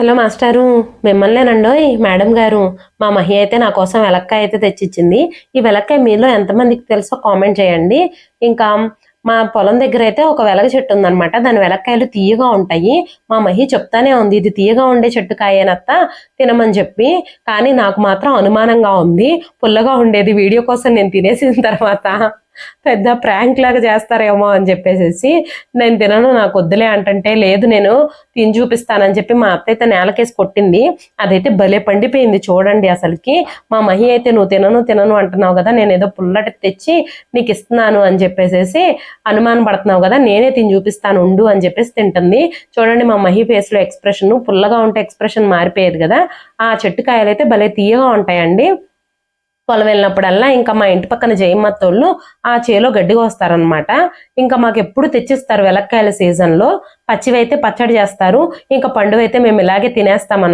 Hello మాస్టారు మిమ్మల్నేనండోయ్ madam గారు. మా మహి అయితే నా కోసం వెలక్కాయ అయితే తెచ్చిచ్చింది. ఈ వెలక్కాయ మీలో ఎంతమందికి తెలుసో కామెంట్ చేయండి. ఇంకా మా పొలం దగ్గర అయితే ఒక వెలగ చెట్టు ఉందన్నమాట. దాని వెలక్కాయలు తీయగా ఉంటాయి. మా మహి చెప్తానే ఉంది ఇది తీయగా ఉండే చెట్టు కాయేనత్త తినమని చెప్పి. కానీ నాకు మాత్రం అనుమానంగా ఉంది. పుల్లగా ఉండేది వీడియో కోసం నేను తినేసిన తర్వాత. పెద్ద ప్రాంక్ లాగా చేస్తారేమో అని చెప్పేసి నేను తినను నాకు వద్దులే అంటుంటే లేదు నేను తిని చూపిస్తానని చెప్పి మా అత్త అయితే నేలకేసి కొట్టింది. అదైతే భలే పండిపోయింది చూడండి అసలుకి. మా మహి అయితే నువ్వు తినను తినను అంటున్నావు కదా నేను ఏదో పుల్లటి తెచ్చి నీకు ఇస్తున్నాను అని చెప్పేసి అనుమానం పడుతున్నావు కదా నేనే తిని చూపిస్తాను ఉండు అని చెప్పేసి తింటుంది. చూడండి మా మహి ఫేస్లో ఎక్స్ప్రెషన్ పుల్లగా ఉంటే ఎక్స్ప్రెషన్ మారిపోయేది కదా. ఆ చెట్టు కాయలు అయితే భలే తీయగా ఉంటాయండి. పొలం వెళ్ళినప్పుడల్లా ఇంకా మా ఇంటి పక్కన జయమ్మత్తోళ్ళు ఆ చేలో గడ్డిగా వస్తారనమాట ఇంకా మాకు ఎప్పుడు తెచ్చిస్తారు వెలక్కాయల సీజన్లో. పచ్చివైతే పచ్చడి చేస్తారు. ఇంకా పండువైతే మేము ఇలాగే తినేస్తాం